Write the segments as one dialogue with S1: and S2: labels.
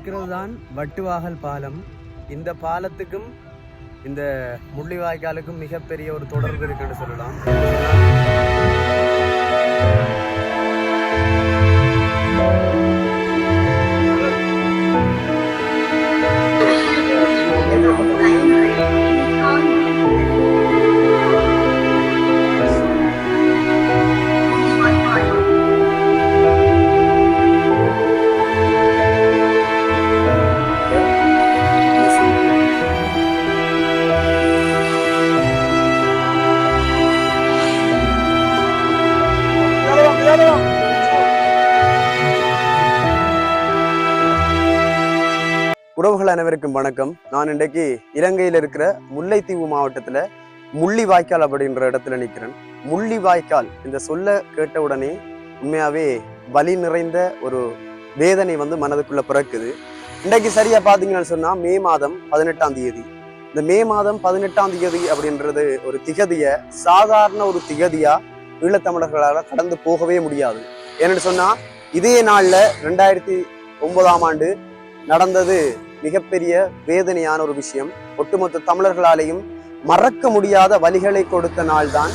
S1: இருக்கிறது தான் வட்டுவாகல் பாலம். இந்த பாலத்துக்கும் இந்த முள்ளிவாய்க்காலுக்கும் மிகப்பெரிய ஒரு தொடர்பு இருக்குன்னு சொல்லலாம். உறவுகள் அனைவருக்கும் வணக்கம். நான் இன்றைக்கு இலங்கையில் இருக்கிற முல்லைத்தீவு மாவட்டத்துல முள்ளிவாய்க்கால் அப்படின்ற இடத்துல நிற்கிறேன் முள்ளி வாய்க்கால் இந்த சொல்ல கேட்ட உடனே உண்மையாகவே வலி நிறைந்த ஒரு வேதனை வந்து மனதுக்குள்ள பிறக்குது. இன்றைக்கு சரியா பார்த்தீங்கன்னு சொன்னால் மே மாதம் பதினெட்டாம் தேதி. இந்த மே மாதம் பதினெட்டாம் தேதி அப்படின்றது ஒரு திகதியை சாதாரண ஒரு திகதியாக ஈழத்தமிழர்களால் கடந்து போகவே முடியாது. ஏன்னு சொன்னால் இதே நாளில் ரெண்டாயிரத்தி ஒன்பதாம் ஆண்டு நடந்தது மிகப்பெரிய வேதனையான ஒரு விஷயம். ஒட்டுமொத்த தமிழர்களாலேயும் மறக்க முடியாத வழிகளை கொடுத்த நாள் தான்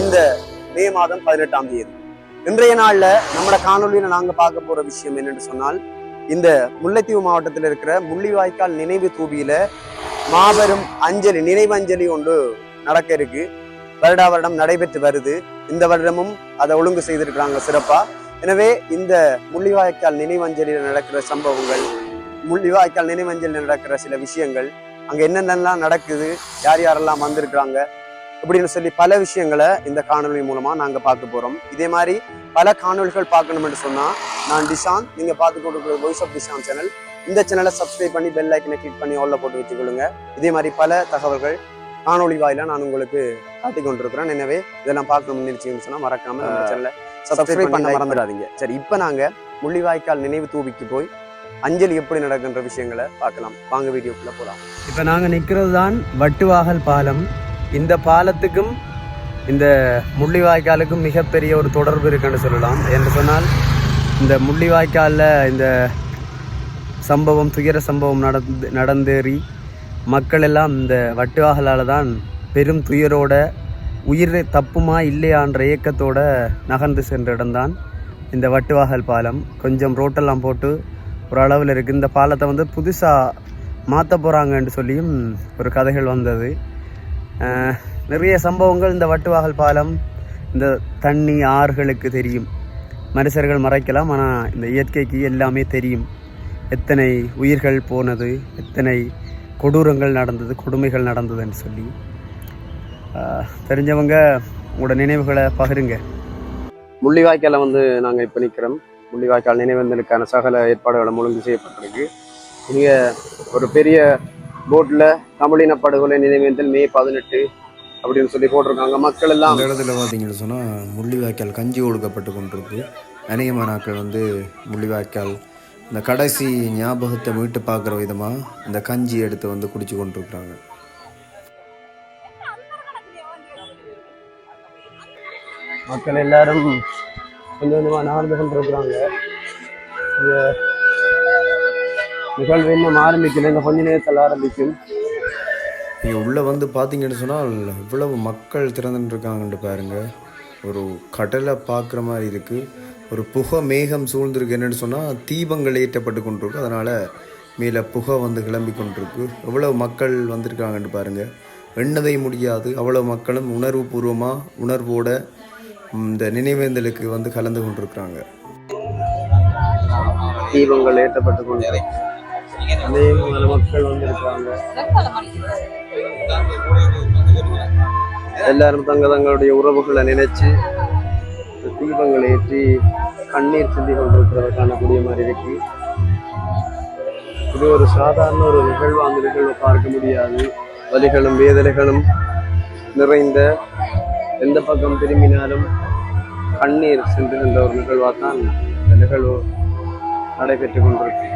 S1: இந்த மே மாதம் பதினெட்டாம் தேதி. இன்றைய நாள்ல நம்மளோட காணொலியில நாங்க பார்க்க போற விஷயம் என்னன்னு சொன்னால் இந்த முல்லைத்தீவு மாவட்டத்தில் இருக்கிற முள்ளிவாய்க்கால் நினைவு தூபியில மாபெரும் அஞ்சலி நினைவஞ்சலி ஒன்று நடக்க இருக்கு. வருடா வருடம் நடைபெற்று வருது. இந்த வருடமும் அதை ஒழுங்கு செய்திருக்கிறாங்க சிறப்பா. எனவே இந்த முள்ளிவாய்க்கால் நினைவஞ்சலியில் நடக்கிற சம்பவங்கள் முள்ளிவாய்க்கால் நினைவஞ்சலில் நடக்கிற சில விஷயங்கள் அங்க என்னென்னலாம் நடக்குது யார் யாரெல்லாம் வந்திருக்கிறாங்க இப்படின்னு சொல்லி பல விஷயங்களை இந்த காணொலி மூலமா நாங்க பார்க்க போறோம். இதே மாதிரி பல காணொலிகள் பார்க்கணும்னு சொன்னா நான் டிஷான் நீங்க பார்த்து கொண்டிருக்கிற வாய்ஸ் ஆஃப் டிஷான் சேனல் இந்த சேனலை சப்ஸ்கிரைப் பண்ணி பெல் ஐக்கனை கிளிக் பண்ணி ஆல்ல போட்டு வச்சுக்கொள்ளுங்க. இதே மாதிரி பல தகவல்கள் காணொளி வாயிலா நான் உங்களுக்கு காட்டிக் கொண்டிருக்கிறேன். எனவே இதெல்லாம் பார்க்கணும்னு நினைச்சீங்கன்னு சொன்னா மறக்காம நம்ம சேனலை சப்ஸ்கிரைப் பண்ண மறந்துடாதீங்க. சரி இப்போ நாங்க முள்ளிவாய்க்கால் நினைவு தூவிக்கு போய் அஞ்சலி எப்படி நடக்குன்ற விஷயங்களை பார்க்கலாம். வாங்க வீடியோக்குள்ளே போகலாம் இப்போ நாங்கள் நிற்கிறது தான் வட்டுவாகல் பாலம். இந்த பாலத்துக்கும் இந்த முள்ளிவாய்க்காலுக்கும் மிகப்பெரிய ஒரு தொடர்பு இருக்குன்னு சொல்லலாம். என்று சொன்னால் இந்த முள்ளிவாய்க்காலில் இந்த சம்பவம் துயர சம்பவம் நடந்து நடந்தேறி மக்கள் எல்லாம் இந்த வட்டுவாகலால் தான் பெரும் துயரோட உயிர் தப்புமா இல்லையான்ற இயக்கத்தோடு நகர்ந்து சென்ற இடம்தான் இந்த வட்டுவாகல் பாலம். கொஞ்சம் ரோட்டெல்லாம் போட்டு ஒரு அளவில் இருக்குது இந்த பாலத்தை வந்து புதுசாக மாற்ற போகிறாங்கன்னு சொல்லியும் ஒரு கதைகள் வந்தது. நிறைய சம்பவங்கள். இந்த வட்டுவாகல் பாலம் இந்த தண்ணி ஆறுகளுக்கு தெரியும். மனுஷர்கள் மறைக்கலாம் ஆனால் இந்த இயற்கைக்கு எல்லாமே தெரியும். எத்தனை உயிர்கள் போனது எத்தனை கொடூரங்கள் நடந்தது கொடுமைகள் நடந்ததுன்னு சொல்லி. தெரிஞ்சவங்க உங்களோட நினைவுகளை பகிருங்க. முள்ளிவாய்க்கால வந்து நாங்கள் இப்போ நிற்கிறோம் முள்ளிவாய்க்கால் நினைவேந்தலுக்கான சகல ஏற்பாடுகளும் ஒழுங்கு செய்யப்பட்டிருக்கு. இங்கே ஒரு பெரிய போட்டில் தமிழின படுகொலை நினைவேந்தல் மே பதினெட்டு அப்படின்னு சொல்லி போட்டிருக்காங்க. மக்கள் எல்லாம்
S2: அந்த இடத்துல பார்த்தீங்கன்னு சொன்னால் முள்ளிவாய்க்கால் கஞ்சி ஒடுக்கப்பட்டு கொண்டிருக்கு. அநேகமான நாட்கள் வந்து முள்ளிவாய்க்கால் இந்த கடைசி ஞாபகத்தை மீட்டு பார்க்குற விதமாக இந்த கஞ்சி எடுத்து வந்து குடிச்சு கொண்டிருக்கிறாங்க.
S1: மக்கள் எல்லாரும் கொஞ்சம் கொஞ்சமாக நகர்ந்து கொண்டிருக்கிறாங்க இந்த நிகழ்வு இன்னும் ஆரம்பிக்கல. இந்த கொஞ்ச நேரத்தில் ஆரம்பிக்கும்.
S2: நீங்கள் உள்ளே வந்து பார்த்தீங்கன்னு சொன்னால் இவ்வளவு மக்கள் திறந்துட்டு இருக்காங்கன்ட்டு ஒரு கடலை பார்க்குற மாதிரி இருக்குது ஒரு புகை மேகம் சூழ்ந்திருக்கு என்னென்னு சொன்னால் தீபங்கள் ஏற்றப்பட்டு கொண்டிருக்கு. அதனால் மேலே புகை வந்து கிளம்பி கொண்டிருக்கு. எவ்வளவு மக்கள் வந்திருக்காங்கன்னு பாருங்கள் எண்ணவே முடியாது. அவ்வளவு மக்களும் உணர்வு பூர்வமாக உணர்வோட இந்த நினைவேந்தலுக்கு வந்து கலந்து கொண்டிருக்கிறாங்க.
S1: தீபங்கள் ஏற்றப்பட்டு கொண்டு அநேகமான மக்கள் வந்திருக்காங்க எல்லாரும் தங்க தங்களுடைய உறவுகளை நினைச்சு இந்த தீபங்களை ஏற்றி கண்ணீர் சிந்தி கொண்டிருக்கிறத காணக்கூடிய மாதிரி இருக்கு இது ஒரு சாதாரண ஒரு நிகழ்வு அந்த நிகழ்வை பார்க்க முடியாது. வலிகளும் வேதனைகளும் நிறைந்த எந்த பக்கம் திரும்பினாலும் கண்ணீர் சென்றிருந்த ஒரு நிகழ்வாக தான் இந்த நிகழ்வு நடைபெற்று கொண்டிருக்கு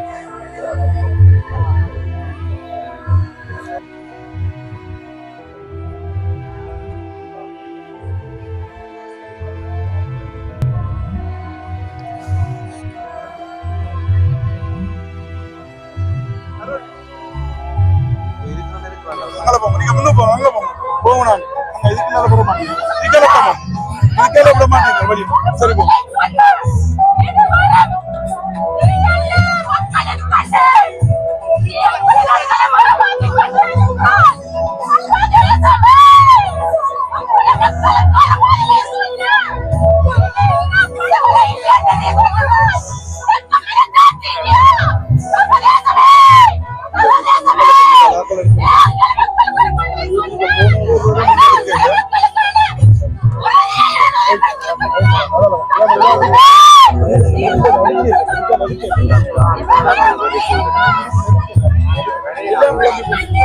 S3: போங்க. நீங்கள் முன்னே போங்க. அங்கே போங்க. போங்க நான் அங்கே இதுக்கு மேலே போக மாட்டேங்க விட மாட்டீங்க வெளியே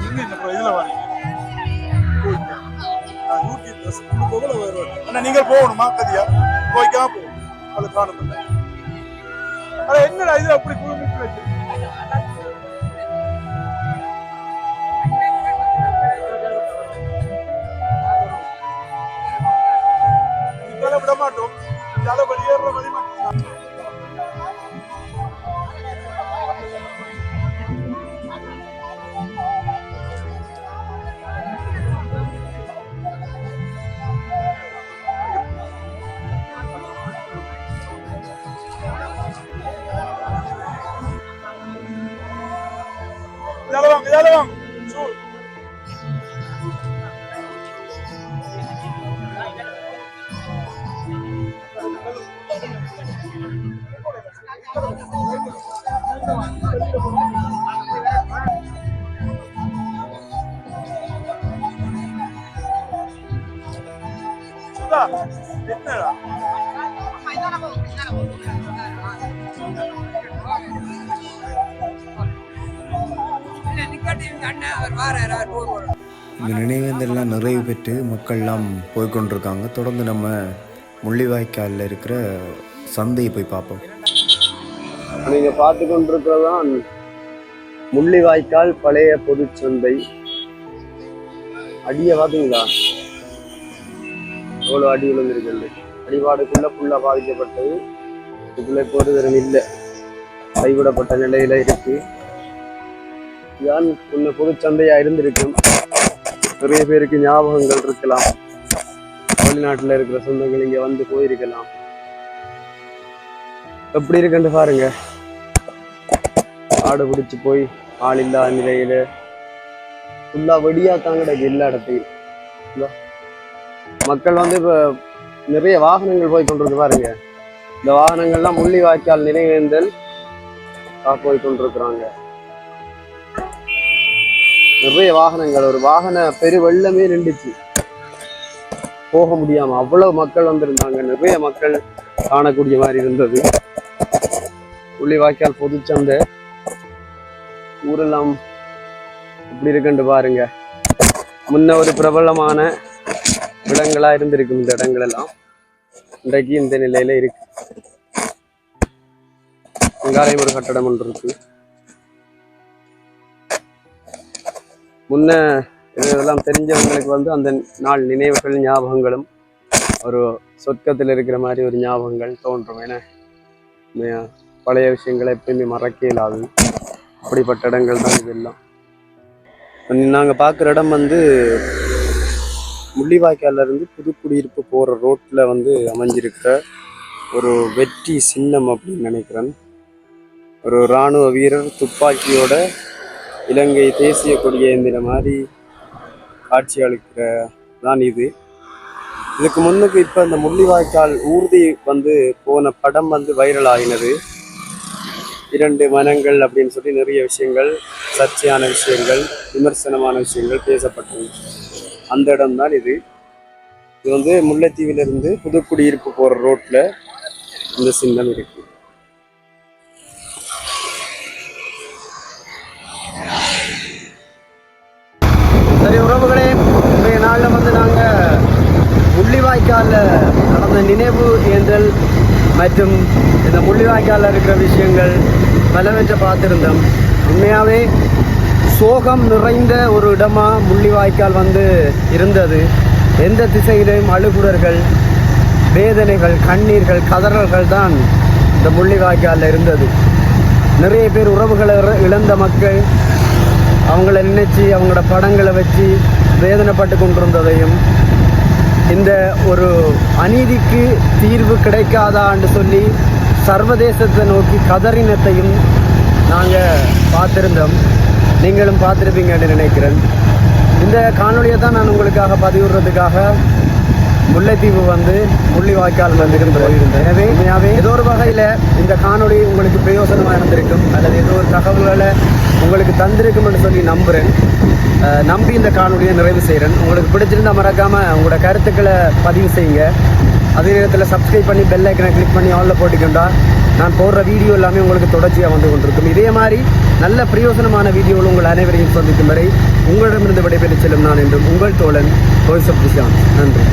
S3: நீங்க நீங்க நீங்கள் போகணுமா? கதியா? போய்க்காம போகணும் அது காணும் என்னடா இது அப்படி குழுமிட்டு வச்சு இதால வாங்க இதால வாங்க
S2: இந்த நினைவேந்தெல்லாம் நிறைவு பெற்று மக்கள்லாம் போய்க்கொண்டிருக்காங்க. தொடர்ந்து நம்ம முள்ளிவாய்க்காலில் இருக்கிற சந்தையை போய் பார்ப்போம்.
S1: நீங்க பார்த்து கொண்டிருக்கிறதான் முள்ளிவாய்க்கால் பழைய பொதுச்சந்தை அடிய பாத்தீங்களா எவ்வளவு அடி விழுந்திருக்கு அடிபாடுக்குள்ள ஃபுல்லா பாதிக்கப்பட்டது. இதுக்குள்ள இப்போ இல்லை. கைவிடப்பட்ட நிலையில இருக்கு. இதுதான் முன்ன பொதுச்சந்தையாக இருந்திருக்கும்? நிறைய பேருக்கு ஞாபகங்கள் இருக்கலாம். வெளிநாட்டுல இருக்கிற சொந்தங்கள் இங்க வந்து போயிருக்கலாம். எப்படி இருக்குன்னு பாருங்க. ஆடு பிடிச்சி போய் ஆள் இல்லாத நிலையில ஃபுல்லா வெடியாக தான் எல்லா இடத்தையும். மக்கள் வந்து இப்ப நிறைய வாகனங்கள் போய் கொண்டிருக்கு பாருங்க. இந்த வாகனங்கள்லாம் முள்ளி வாய்க்கால் நினைவேந்தல் போய் கொண்டிருக்கிறாங்க. நிறைய வாகனங்கள். ஒரு வாகன பெரு வெள்ளமே நின்றுச்சு. போக முடியாம அவ்வளவு மக்கள் வந்திருந்தாங்க. நிறைய மக்கள் காணக்கூடிய மாதிரி இருந்தது. உள்ளிவாய்க்கால் பொதுச்சந்தை ஊரெல்லாம் இப்படி இருக்குன்னு பாருங்க. முன்ன ஒரு பிரபலமான இடங்களா இருந்திருக்கும் இந்த இடங்கள் எல்லாம் இன்றைக்கு இந்த நிலையில இருக்கு. அங்காலயம் ஒரு கட்டடம் ஒன்று இருக்கு. முன்ன இதெல்லாம் தெரிஞ்சவங்களுக்கு வந்து அந்த நாள் நினைவுகள் ஞாபகங்களும் ஒரு சொர்க்கத்தில் இருக்கிற மாதிரி ஒரு ஞாபகங்கள் தோன்றும். ஏன்னா பழைய விஷயங்களை எப்பயுமே மறக்க இல்லாது. அப்படிப்பட்ட இடங்கள் தான் இதெல்லாம். நாங்கள் பார்க்குற இடம் வந்து முள்ளிவாய்க்காலிருந்து புதுக்குடியிருப்பு போகிற ரோட்டில் வந்து அமைஞ்சிருக்கிற ஒரு வெற்றி சின்னம் அப்படின்னு நினைக்கிறேன். ஒரு இராணுவ வீரர் துப்பாக்கியோட இலங்கை தேசிய கொடியேந்திர மாதிரி காட்சி அளிக்கிற தான் இது. இதுக்கு முன்னுக்கு இப்போ இந்த முள்ளிவாய்க்கால் ஊர்தி வந்து போன படம் வந்து வைரல் ஆகினது இரண்டு மனங்கள் அப்படின்னு சொல்லி நிறைய விஷயங்கள் சர்ச்சையான விஷயங்கள் விமர்சனமான விஷயங்கள் பேசப்பட்டது. அந்த இடம்தான் இது. இது வந்து முல்லைத்தீவிலிருந்து புதுக்குடியிருப்பு போகிற ரோட்டில் இந்த சின்னம் இருக்கு. நினைவு ஏந்தல் மற்றும் இந்த முள்ளிவாய்க்காலில் இருக்கிற விஷயங்கள் பலவற்றை பார்த்துருந்தோம். உண்மையாகவே சோகம் நிறைந்த ஒரு இடமாக முள்ளிவாய்க்கால் வந்து இருந்தது. எந்த திசையிலையும் அழுகுடர்கள் வேதனைகள் கண்ணீர்கள் கதறல்கள் தான் இந்த முள்ளிவாய்க்காலில் இருந்தது. நிறைய பேர் உறவுகளை இழந்த மக்கள் அவங்கள நினைச்சு அவங்களோட படங்களை வச்சு வேதனைப்பட்டு கொண்டிருந்ததையும் இந்த ஒரு அநீதிக்கு தீர்வு கிடைக்காதான்னு சொல்லி சர்வதேசத்தை நோக்கி கதறினத்தையும் நாங்கள் பார்த்துருந்தோம். நீங்களும் பார்த்துருப்பீங்கன்னு நினைக்கிறேன். இந்த காணொலியை தான் நான் உங்களுக்காக பதிவிடுறதுக்காக முல்லைத்தீவு வந்து முள்ளிவாய்க்கால் வந்து இருந்தேன் எனவே உண்மையாவே ஏதோ ஒரு வகையில் இந்த காணொளி உங்களுக்கு பிரயோசனமாக இருந்திருக்கும் அல்லது ஏதோ ஒரு தகவல்களை உங்களுக்கு தந்திருக்கும்னு சொல்லி நம்புகிறேன் நம்பி இந்த காணொலியை நிறைவு செய்கிறேன் உங்களுக்கு பிடிச்சிருந்தால் மறக்காமல் உங்களோட கருத்துக்களை பதிவு செய்யுங்க. அதே நேரத்தில் சப்ஸ்கிரைப் பண்ணி பெல் ஐக்கனை கிளிக் பண்ணி ஆலில் போட்டுக்கொண்டா நான் போடுற வீடியோ எல்லாமே உங்களுக்கு தொடர்ச்சியாக வந்து கொண்டிருக்கும். இதே மாதிரி நல்ல பிரயோசனமான வீடியோவில் உங்கள் அனைவரையும் சந்திக்கும் வரை உங்களிடமிருந்து விடைபெற்று செல்லும் நான் என்றும் உங்கள் தோழன் வாய்ஸ் ஆஃப் நன்றி.